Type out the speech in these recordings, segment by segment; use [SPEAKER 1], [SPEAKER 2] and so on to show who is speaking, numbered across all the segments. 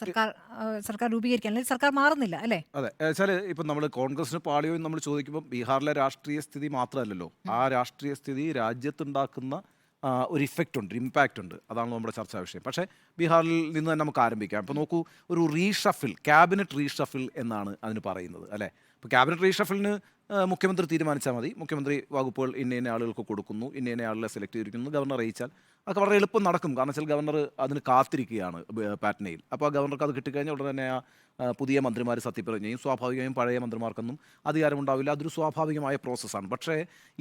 [SPEAKER 1] സർക്കാർ ആ, സർക്കാർ രൂപീകരിക്കാൻ അല്ലെങ്കിൽ സർക്കാർ മാറുന്നില്ല അല്ലേ?
[SPEAKER 2] അതെ. വെച്ചാൽ ഇപ്പൊ നമ്മൾ കോൺഗ്രസിന് പാളിയോ എന്ന് നമ്മൾ ചോദിക്കുമ്പോൾ ബീഹാറിലെ രാഷ്ട്രീയ സ്ഥിതി മാത്രമല്ലല്ലോ. ആ രാഷ്ട്രീയ സ്ഥിതി രാജ്യത്തുണ്ടാക്കുന്ന ആ, ഒരു ഇഫക്റ്റ് ഉണ്ട് ഇമ്പാക്റ്റ് ഉണ്ട് അതാണ് നമ്മുടെ ചർച്ചാ വിഷയം. പക്ഷേ ബീഹാറിൽ നിന്ന് തന്നെ നമുക്ക് ആരംഭിക്കാം. ഇപ്പോൾ നോക്കൂ ഒരു റീഷഫിൽ ക്യാബിനറ്റ് റീഷഫിൽ എന്നാണ് അതിന് പറയുന്നത് അല്ലേ? ഇപ്പോൾ ക്യാബിനറ്റ് റീഷഫിലിന് ആ, മുഖ്യമന്ത്രി തീരുമാനിച്ചാൽ മതി. മുഖ്യമന്ത്രി വകുപ്പുകൾ ഇന്ന ഇന്ന ആളുകൾക്ക് കൊടുക്കുന്നു ഇന്ന ഇന്ന ആളുകളെ സെലക്ട് ചെയ്തിരിക്കുന്നു. ഗവർണർ അറിയിച്ചാൽ അതൊക്കെ വളരെ എളുപ്പം നടക്കും. കാരണം വെച്ചാൽ ഗവർണർ അതിന് കാത്തിരിക്കുകയാണ് പാറ്റ്നയിൽ. അപ്പോൾ ആ ഗവർണർക്ക് അത് കിട്ടിക്കഴിഞ്ഞാൽ ഉടനെ തന്നെ ആ പുതിയ മന്ത്രിമാർ സത്യപ്രതിജ്ഞ ചെയ്യും സ്വാഭാവികമായും പഴയ മന്ത്രിമാർക്കൊന്നും അധികാരമുണ്ടാവില്ല. അതൊരു സ്വാഭാവികമായ പ്രോസസ്സാണ് പക്ഷേ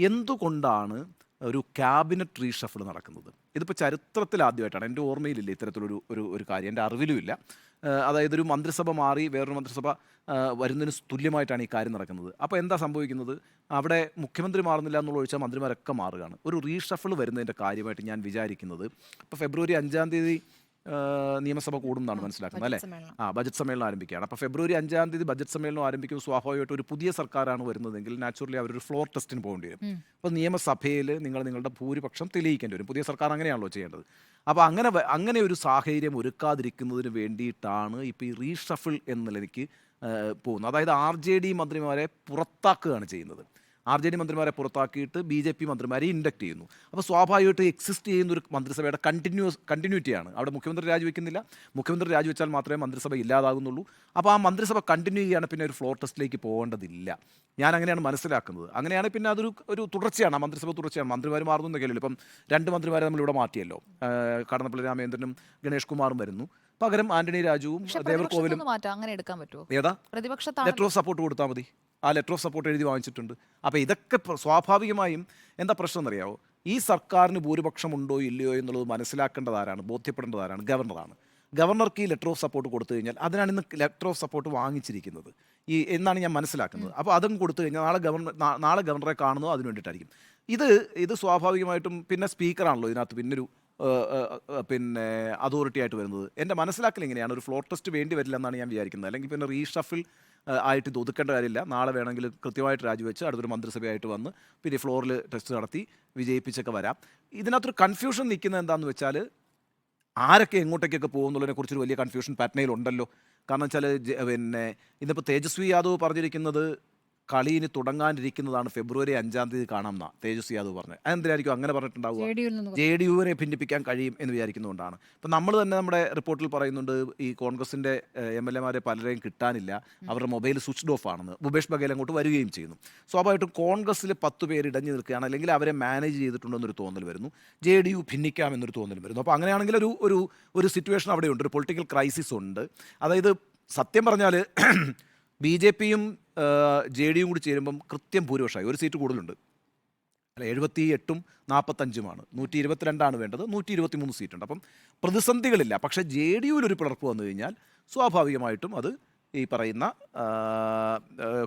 [SPEAKER 2] എന്തുകൊണ്ടാണ് ഒരു ക്യാബിനറ്റ് റീഷഫിൾ നടക്കുന്നത്. ഇതിപ്പോൾ ചരിത്രത്തിൽ ആദ്യമായിട്ടാണ്. എന്റെ ഓർമ്മയിലില്ല ഇത്തരത്തിലൊരു ഒരു ഒരു കാര്യം. എന്റെ അറിവിലുമില്ല അതായത് ഒരു മന്ത്രിസഭ മാറി വേറൊരു മന്ത്രിസഭ വരുന്നതിന് തുല്യമായിട്ടാണ് ഈ കാര്യം നടക്കുന്നത്. അപ്പോൾ എന്താ സംഭവിക്കുന്നത്? അവിടെ മുഖ്യമന്ത്രി മാറുന്നില്ല എന്നുള്ള ഒഴിച്ചാൽ മന്ത്രിമാരൊക്കെ മാറുകയാണ്. ഒരു റീഷഫിൾ വരുന്നതിന്റെ കാര്യമായിട്ട് ഞാൻ വിചാരിക്കുന്നത്. ഇപ്പോൾ ഫെബ്രുവരി അഞ്ചാം തീയതി നിയമസഭ കൂടും എന്നാണ് മനസ്സിലാക്കുന്നത് അല്ലേ. ആ ബജറ്റ് സമ്മേളനം ആരംഭിക്കുകയാണ്. അപ്പോൾ ഫെബ്രുവരി അഞ്ചാം തീയതി ബജറ്റ് സമ്മേളനം ആരംഭിക്കുമ്പോൾ സ്വാഭാവികമായിട്ട് ഒരു പുതിയ സർക്കാരാണ് വരുന്നതെങ്കിൽ നാച്ചുറലി അവരൊരു ഫ്ലോർ ടെസ്റ്റിന് പോകേണ്ടി വരും. അപ്പോൾ നിയമസഭയിൽ നിങ്ങൾ നിങ്ങളുടെ ഭൂരിപക്ഷം തെളിയിക്കേണ്ടി വരും. പുതിയ സർക്കാർ അങ്ങനെയാണല്ലോ ചെയ്യേണ്ടത്. അപ്പോൾ അങ്ങനെ അങ്ങനെ ഒരു സാഹചര്യം ഒരുക്കാതിരിക്കുന്നതിന് വേണ്ടിയിട്ടാണ് ഇപ്പോൾ ഈ റീഷഫിൾ എന്ന നിലയ്ക്ക് പോകുന്നത്. അതായത് ആർ ജെ ഡി മന്ത്രിമാരെ പുറത്താക്കുകയാണ് ചെയ്യുന്നത്. ആർ ജെ ഡി മന്ത്രിമാരെ പുറത്താക്കിയിട്ട് ബി ജെ പി മന്ത്രിമാരെ ഇൻഡക്ട് ചെയ്യുന്നു. അപ്പോൾ സ്വാഭാവികമായിട്ട് എക്സിസ്റ്റ് ചെയ്യുന്ന ഒരു മന്ത്രിസഭയുടെ കണ്ടിന്യൂസ് കണ്ടിന്യൂറ്റിയാണ് അവിടെ മുഖ്യമന്ത്രി രാജിവെക്കുന്നില്ല. മുഖ്യമന്ത്രി രാജിവെച്ചാൽ മാത്രമേ മന്ത്രിസഭ ഇല്ലാതാകുന്നുള്ളൂ. അപ്പോൾ ആ മന്ത്രിസഭ കണ്ടിന്യൂ ചെയ്യുകയാണ് പിന്നെ ഒരു ഫ്ലോർ ടെസ്റ്റിലേക്ക് പോകേണ്ടതില്ല. ഞാൻ അങ്ങനെയാണ് മനസ്സിലാക്കുന്നത്. അങ്ങനെയാണ് പിന്നെ അതൊരു ഒരു തുടർച്ചയാണ്. ആ മന്ത്രിസഭ തുടർച്ചയാണ്. മന്ത്രിമാർ മാറുന്നു കേൾക്കില്ല ഇപ്പം രണ്ട് മന്ത്രിമാരെ നമ്മളിവിടെ മാറ്റിയല്ലോ. ആ, കടന്നപ്പള്ളി രാമേന്ദ്രനും ഗണേഷ് കുമാറും വരുന്നു. പകരം ആന്റണി രാജുവും ദേവർകോവിലും
[SPEAKER 3] മാറ്റാം. അങ്ങനെ എടുക്കാൻ പറ്റുമോ
[SPEAKER 2] ഏതാ?
[SPEAKER 3] പ്രതിപക്ഷത്താണ്.
[SPEAKER 2] ലെറ്റർ ഓഫ് സപ്പോർട്ട് കൊടുത്താൽ മതി. ആ ലെറ്റർ ഓഫ് സപ്പോർട്ട് എഴുതി വാങ്ങിച്ചിട്ടുണ്ട്. അപ്പോൾ ഇതൊക്കെ സ്വാഭാവികമായും എന്താ പ്രശ്നം എന്നറിയാവോ? ഈ സർക്കാരിന് ഭൂരിപക്ഷം ഉണ്ടോ ഇല്ലയോ എന്നുള്ളത് മനസ്സിലാക്കേണ്ടത് ആരാണ്? ബോധ്യപ്പെടേണ്ടത് ആരാണ്? ഗവർണറാണ് ഗവർണർക്ക് ഈ ലെറ്റർ ഓഫ് സപ്പോർട്ട് കൊടുത്തു കഴിഞ്ഞാൽ അതിനാണ് ഇന്ന് ലെറ്റർ ഓഫ് സപ്പോർട്ട് വാങ്ങിച്ചിരിക്കുന്നത്. ഈ എന്നാണ് ഞാൻ മനസ്സിലാക്കുന്നത്. അപ്പോൾ അതും കൊടുത്തു കഴിഞ്ഞാൽ നാളെ ഗവർണർ നാളെ ഗവർണറെ കാണുന്നതോ അതിന് വേണ്ടിയിട്ടായിരിക്കും. ഇത് ഇത് സ്വാഭാവികമായിട്ടും പിന്നെ സ്പീക്കറാണല്ലോ ഇതിനകത്ത്. പിന്നൊരു പിന്നെ അതോറിറ്റി ആയിട്ട് വരുന്നത്. എന്റെ മനസ്സിലാക്കൽ ഇങ്ങനെയാണ്. ഒരു ഫ്ലോർ ടെസ്റ്റ് വേണ്ടി വരില്ല എന്നാണ് ഞാൻ വിചാരിക്കുന്നത്. അല്ലെങ്കിൽ പിന്നെ റീഷഫിൽ ആയിട്ട് ഇത് ഒതുക്കേണ്ട കാര്യമില്ല. നാളെ വേണമെങ്കിൽ കൃത്യമായിട്ട് രാജിവെച്ച് അടുത്തൊരു മന്ത്രിസഭയായിട്ട് വന്ന് പിന്നെ ഫ്ലോറിൽ ടെസ്റ്റ് നടത്തി വിജയിപ്പിച്ചൊക്കെ വരാം. ഇതിനകത്തൊരു കൺഫ്യൂഷൻ നിൽക്കുന്നത് എന്താണെന്ന് വെച്ചാൽ ആരൊക്കെ എങ്ങോട്ടേക്കൊക്കെ പോകും കുറിച്ചൊരു വലിയ കൺഫ്യൂഷൻ പാറ്റ്നയിലുണ്ടല്ലോ കാരണം വെച്ചാൽ പിന്നെ ഇന്നിപ്പോൾ തേജസ്വി യാദവ് പറഞ്ഞിരിക്കുന്നത് കളി ഇനി തുടങ്ങാനിരിക്കുന്നതാണ് ഫെബ്രുവരി അഞ്ചാം തീയതി കാണാം എന്നാ തേജസ്വി യാദവ് പറഞ്ഞത്. അതെന്തിനായിരിക്കും അങ്ങനെ പറഞ്ഞിട്ടുണ്ടാവുക?
[SPEAKER 1] ജെ ഡി
[SPEAKER 2] യുവിനെ ഭിന്നിപ്പിക്കാൻ കഴിയും എന്ന് വിചാരിക്കുന്നതുകൊണ്ടാണ്. ഇപ്പം നമ്മൾ തന്നെ നമ്മുടെ റിപ്പോർട്ടിൽ പറയുന്നുണ്ട് ഈ കോൺഗ്രസിന്റെ എം എൽ എമാരെ പലരെയും കിട്ടാനില്ല. അവരുടെ മൊബൈൽ സ്വിച്ച്ഡ് ഓഫ് ആണെന്ന്. ഭൂപേഷ് ബഗേൽ അങ്ങോട്ട് വരികയും ചെയ്യുന്നു. സ്വാഭാവികമായിട്ടും കോൺഗ്രസ്സിൽ പത്ത് പേര് ഇടഞ്ഞു നിൽക്കുകയാണ്. അല്ലെങ്കിൽ അവരെ മാനേജ് ചെയ്തിട്ടുണ്ടെന്നൊരു തോന്നൽ വരുന്നു. ജെ ഡി യു ഭിന്നിക്കാമെന്നൊരു തോന്നൽ വരുന്നു. അപ്പോൾ അങ്ങനെയാണെങ്കിൽ ഒരു ഒരു ഒരു സിറ്റുവേഷൻ അവിടെയുണ്ട്. ഒരു പൊളിറ്റിക്കൽ ക്രൈസിസ് ഉണ്ട്. അതായത് സത്യം പറഞ്ഞാൽ ബി ജെ പിയും ജെ ഡി യും കൂടി ചേരുമ്പം കൃത്യം ഭൂരിപക്ഷമായി. ഒരു സീറ്റ് കൂടുതലുണ്ട്. അല്ല എഴുപത്തി എട്ടും നാൽപ്പത്തഞ്ചുമാണ് നൂറ്റി ഇരുപത്തിരണ്ടാണ് വേണ്ടത്. നൂറ്റി ഇരുപത്തി മൂന്ന് സീറ്റുണ്ട്. അപ്പം പ്രതിസന്ധികളില്ല. പക്ഷേ ജെ ഡി യുവിൽ ഒരു പിളർപ്പ് വന്നു കഴിഞ്ഞാൽ സ്വാഭാവികമായിട്ടും അത് ഈ പറയുന്ന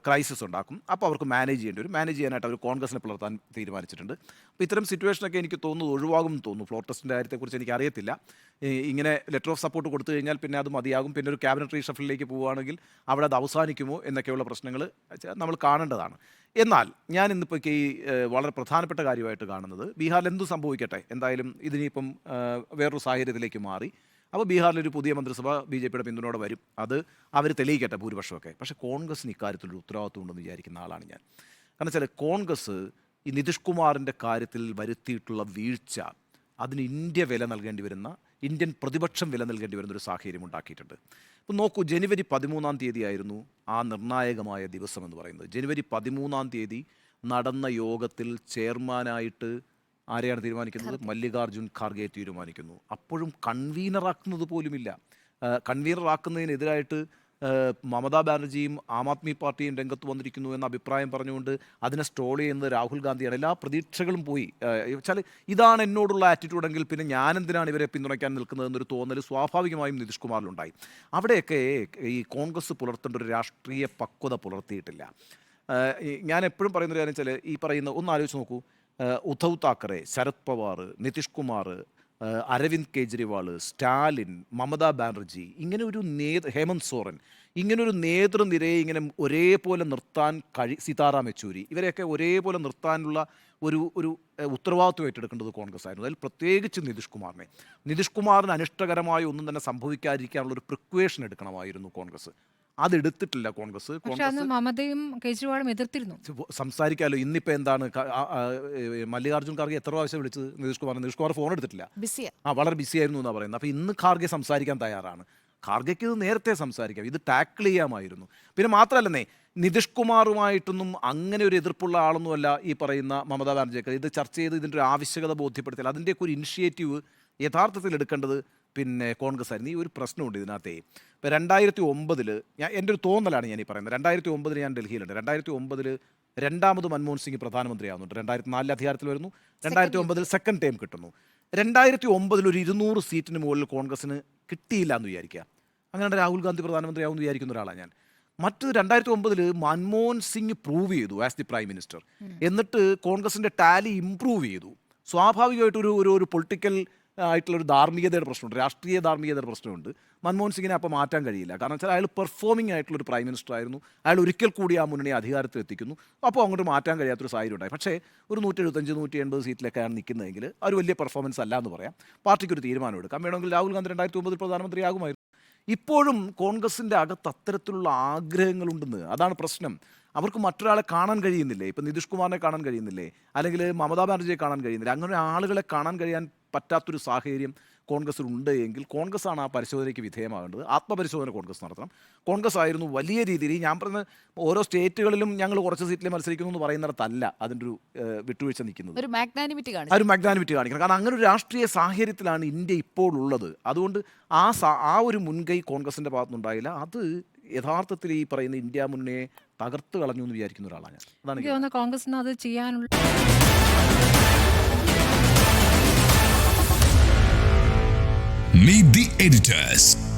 [SPEAKER 2] ക്രൈസിസ് ഉണ്ടാക്കും. അപ്പോൾ അവർക്ക് മാനേജ് ചെയ്യേണ്ടി വരും. മാനേജ് ചെയ്യാനായിട്ട് അവർ കോൺഗ്രസിനെ പുലർത്താൻ തീരുമാനിച്ചിട്ടുണ്ട്. അപ്പോൾ ഇത്തരം സിറ്റുവേഷനൊക്കെ എനിക്ക് തോന്നുന്നത് ഒഴിവാകും എന്ന് തോന്നുന്നു. ഫ്ലോർ ടെസ്റ്റിന്റെ കാര്യത്തെക്കുറിച്ച് എനിക്ക് അറിയത്തില്ല. ഇങ്ങനെ ലെറ്റർ ഓഫ് സപ്പോർട്ട് കൊടുത്തു കഴിഞ്ഞാൽ പിന്നെ അത് മതിയാകും. പിന്നെ ഒരു ക്യാബിനറ്റ് റീഷഫിലേക്ക് പോവുകയാണെങ്കിൽ അവിടെ അത് അവസാനിക്കുമോ എന്നൊക്കെയുള്ള പ്രശ്നങ്ങൾ നമ്മൾ കാണേണ്ടതാണ്. എന്നാൽ ഞാൻ ഇന്നിപ്പോൾ ഈ വളരെ പ്രധാനപ്പെട്ട കാര്യമായിട്ട് കാണുന്നത് ബീഹാറിൽ എന്തു സംഭവിക്കട്ടെ. എന്തായാലും ഇതിനിപ്പം വേറൊരു സാഹചര്യത്തിലേക്ക് മാറി. അപ്പോൾ ബീഹാറിലൊരു പുതിയ മന്ത്രിസഭ ബി ജെ പിയുടെ പിന്തുണയോടെ വരും. അത് അവർ തെളിയിക്കട്ടെ ഭൂരിപക്ഷമൊക്കെ. പക്ഷേ കോൺഗ്രസിന് ഇക്കാര്യത്തിൽ ഒരു ഉത്തരവാദിത്വം ഉണ്ടെന്ന് വിചാരിക്കുന്ന ആളാണ് ഞാൻ. കാരണം വെച്ചാൽ കോൺഗ്രസ് ഈ നിതീഷ് കുമാറിന്റെ കാര്യത്തിൽ വരുത്തിയിട്ടുള്ള വീഴ്ച അതിന് ഇന്ത്യ വില നൽകേണ്ടി വരുന്ന ഇന്ത്യൻ പ്രതിപക്ഷം വില നൽകേണ്ടി വരുന്ന ഒരു സാഹചര്യം ഉണ്ടാക്കിയിട്ടുണ്ട്. ഇപ്പം നോക്കൂ ജനുവരി പതിമൂന്നാം തീയതി ആയിരുന്നു ആ നിർണായകമായ ദിവസം എന്ന് പറയുന്നത്. ജനുവരി പതിമൂന്നാം തീയതി നടന്ന യോഗത്തിൽ ചെയർമാനായിട്ട് ആരെയാണ് തീരുമാനിക്കുന്നത്? മല്ലികാർജുൻ ഖാർഗെ തീരുമാനിക്കുന്നു. അപ്പോഴും കൺവീനറാക്കുന്നത് പോലുമില്ല. കൺവീനറാക്കുന്നതിനെതിരായിട്ട് മമതാ ബാനർജിയും ആം ആദ്മി പാർട്ടിയും രംഗത്ത് വന്നിരിക്കുന്നു എന്ന അഭിപ്രായം പറഞ്ഞുകൊണ്ട് അതിനെ സ്റ്റോൾ ചെയ്യുന്നത് രാഹുൽ ഗാന്ധിയാണ്. എല്ലാ പ്രതീക്ഷകളും പോയി. വെച്ചാൽ ഇതാണ് എന്നോടുള്ള ആറ്റിറ്റ്യൂഡെങ്കിൽ പിന്നെ ഞാനെന്തിനാണ് ഇവരെ പിന്തുണയ്ക്കാൻ നിൽക്കുന്നത് എന്നൊരു തോന്നൽ സ്വാഭാവികമായും നിതീഷ് കുമാറിലുണ്ടായി. അവിടെയൊക്കെ ഈ കോൺഗ്രസ് പുലർത്തേണ്ട ഒരു രാഷ്ട്രീയ പക്വത പുലർത്തിയിട്ടില്ല. ഞാൻ എപ്പോഴും പറയുന്നൊരു കാര്യം വെച്ചാൽ ഈ പറയുന്ന ഒന്ന് ആലോചിച്ച് നോക്കൂ. ഉദ്ധവ് താക്കറെ ശരത് പവാർ നിതീഷ് കുമാർ അരവിന്ദ് കെജ്രിവാൾ സ്റ്റാലിൻ മമതാ ബാനർജി ഇങ്ങനെ ഒരു നേ ഹേമന്ത് സോറൻ ഇങ്ങനൊരു നേതൃനിരയെ ഇങ്ങനെ ഒരേപോലെ നിർത്താൻ കഴി സീതാറാം യെച്ചൂരി ഇവരെയൊക്കെ ഒരേപോലെ നിർത്താനുള്ള ഒരു ഒരു ഉത്തരവാദിത്വം ഏറ്റെടുക്കേണ്ടത് കോൺഗ്രസ് ആയിരുന്നു. അതിൽ പ്രത്യേകിച്ച് നിതീഷ് കുമാറിനെ. നിതീഷ് കുമാറിന് അനിഷ്ടകരമായ ഒന്നും തന്നെ സംഭവിക്കാതിരിക്കാനുള്ള ഒരു പ്രിക്വേഷൻ എടുക്കണമായിരുന്നു കോൺഗ്രസ്. അതെടുത്തിട്ടില്ല കോൺഗ്രസ്.
[SPEAKER 1] പക്ഷെ അന്ന്
[SPEAKER 2] കോൺഗ്രസ്
[SPEAKER 1] മമതയും കേജ്രിവാളും എതിർത്തിരുന്നു.
[SPEAKER 2] സംസാരിക്കാമല്ലോ ഇന്നിപ്പോ എന്താണ് മല്ലികാർജുൻ ഖാർഗെ എത്ര പ്രാവശ്യം വിളിച്ചത് നിതീഷ് കുമാർ നിതീഷ് കുമാർ ഫോൺ എടുത്തിട്ടില്ല.
[SPEAKER 3] ബിസിയാ.
[SPEAKER 2] ആ വളരെ ബിസി ആയിരുന്നു എന്നാണ് പറയുന്നത്. അപ്പോൾ ഇന്ന് ഖാർഗെ സംസാരിക്കാൻ തയ്യാറാണ്. ഖാർഗയ്ക്ക് ഇത് നേരത്തെ സംസാരിക്കാം. ഇത് ടാക്കിൾ ചെയ്യാമായിരുന്നു. പിന്നെ മാത്രമല്ലെന്നേ നിതീഷ് കുമാറുമായിട്ടൊന്നും അങ്ങനെ ഒരു എതിർപ്പുള്ള ആളൊന്നുമല്ല ഈ പറയുന്ന മമതാ ബാനർജിയൊക്കെ. ഇത് ചർച്ച ചെയ്ത് ഇതിന്റെ ഒരു ആവശ്യകത ബോധ്യപ്പെടുത്തിയാൽ അതിന്റെയൊക്കെ ഒരു ഇനിഷ്യേറ്റീവ് യഥാർത്ഥത്തിൽ എടുക്കേണ്ടത് പിന്നെ കോൺഗ്രസ് ആയിരുന്നു ഈ ഒരു പ്രശ്നമുണ്ട് ഇതിനകത്തേ. ഇപ്പോൾ രണ്ടായിരത്തി ഒമ്പതിൽ ഞാൻ എന്റെ ഒരു തോന്നലാണ് ഞാൻ ഈ പറയുന്നത്. രണ്ടായിരത്തി ഒമ്പതിൽ ഞാൻ ഡൽഹിയിലുണ്ട്. രണ്ടായിരത്തി ഒമ്പതിൽ രണ്ടാമത് മൻമോഹൻ സിംഗ് പ്രധാനമന്ത്രിയാവുന്നുണ്ട്. രണ്ടായിരത്തി നാലിൽ അധികാരത്തിൽ വരുന്നു. രണ്ടായിരത്തി ഒമ്പതിൽ സെക്കൻഡ് ടൈം കിട്ടുന്നു. രണ്ടായിരത്തി ഒമ്പതിൽ ഒരു ഇരുന്നൂറ് സീറ്റിന് മുകളിൽ കോൺഗ്രസിന് കിട്ടിയില്ല എന്ന് വിചാരിക്കുക. അങ്ങനെ രാഹുൽ ഗാന്ധി പ്രധാനമന്ത്രിയാവുമെന്ന് വിചാരിക്കുന്ന ഒരാളാണ് ഞാൻ. മറ്റ് രണ്ടായിരത്തി ഒമ്പതിൽ മൻമോഹൻ സിംഗ് പ്രൂവ് ചെയ്തു ആസ് ദി പ്രൈം മിനിസ്റ്റർ എന്നിട്ട് കോൺഗ്രസിന്റെ ടാലി ഇംപ്രൂവ് ചെയ്തു. സ്വാഭാവികമായിട്ട് ഒരു ഒരു ഒരു പൊളിറ്റിക്കൽ ആയിട്ടുള്ള ഒരു ധാർമ്മികതയുടെ പ്രശ്നമുണ്ട്. രാഷ്ട്രീയ ധാർമ്മികതയുടെ പ്രശ്നമുണ്ട്. മൻമോഹൻ സിംഗിനെ അപ്പോൾ മാറ്റാൻ കഴിയില്ല. കാരണം വെച്ചാൽ അയാൾ പെർഫോമിംഗ് ആയിട്ടുള്ളൊരു പ്രൈം മിനിസ്റ്റർ ആയിരുന്നു. അയാൾ ഒരിക്കൽ കൂടി ആ മുന്നണി അധികാരത്തിൽ എത്തിക്കുന്നു അപ്പോൾ അങ്ങോട്ട് മാറ്റാൻ കഴിയാത്തൊരു സാഹചര്യം ഉണ്ടായി. പക്ഷേ ഒരു നൂറ്റി എഴുപത്തഞ്ച് നൂറ്റി എൺപത് സീറ്റിലൊക്കെയാണ് നിൽക്കുന്നതെങ്കിൽ ഒരു വലിയ പെർഫോമൻസ് അല്ല എന്ന് പറയാം. പാർട്ടിക്കൊരു തീരുമാനം എടുക്കാം വേണമെങ്കിൽ രാഹുൽ ഗാന്ധി രണ്ടായിരത്തി ഒമ്പതിൽ പ്രധാനമന്ത്രിയാകുമായിരുന്നു ഇപ്പോഴും കോൺഗ്രസിന്റെ അകത്ത് അത്തരത്തിലുള്ള ആഗ്രഹങ്ങളുണ്ടെന്ന് അതാണ് പ്രശ്നം. അവർക്ക് മറ്റൊരാളെ കാണാൻ കഴിയുന്നില്ലേ? ഇപ്പം നിതീഷ് കുമാറിനെ കാണാൻ കഴിയുന്നില്ലേ? അല്ലെങ്കിൽ മമതാ ബാനർജിയെ കാണാൻ കഴിയുന്നില്ല? അങ്ങനെ ആളുകളെ കാണാൻ കഴിയാൻ പറ്റാത്തൊരു സാഹചര്യം കോൺഗ്രസ്സിൽ ഉണ്ട് എങ്കിൽ കോൺഗ്രസ് ആണ് ആ പരിശോധനയ്ക്ക് വിധേയമാകേണ്ടത്. ആത്മപരിശോധന കോൺഗ്രസ് നടത്തണം. കോൺഗ്രസ് ആയിരുന്നു വലിയ രീതിയിൽ ഞാൻ പറഞ്ഞ ഓരോ സ്റ്റേറ്റുകളിലും ഞങ്ങൾ കുറച്ച് സീറ്റിൽ മത്സരിക്കുന്നു എന്ന് പറയുന്നിടത്തല്ല അതിന്റെ ഒരു വിട്ടുവീഴ്ച നിൽക്കുന്നത്.
[SPEAKER 3] ഒരു മാഗ്നാനിമിറ്റി കാണിക്കണം
[SPEAKER 2] ഒരു മാഗ്നാനിമിറ്റി കാണിക്കണം. കാരണം അങ്ങനെ ഒരു രാഷ്ട്രീയ സാഹചര്യത്തിലാണ് ഇന്ത്യ ഇപ്പോൾ ഉള്ളത്. അതുകൊണ്ട് ആ ആ ഒരു മുൻകൈ കോൺഗ്രസിന്റെ ഭാഗത്തുനിന്നുണ്ടായില്ല. അത് യഥാർത്ഥത്തിൽ ഈ പറയുന്ന ഇന്ത്യ മുന്നേ തകർത്ത് കളഞ്ഞു എന്ന് വിചാരിക്കുന്ന ഒരാളാണ് ഞാൻ. അതാണ്
[SPEAKER 1] കോൺഗ്രസിന് അത് ചെയ്യാനുള്ള
[SPEAKER 4] Meet the editors.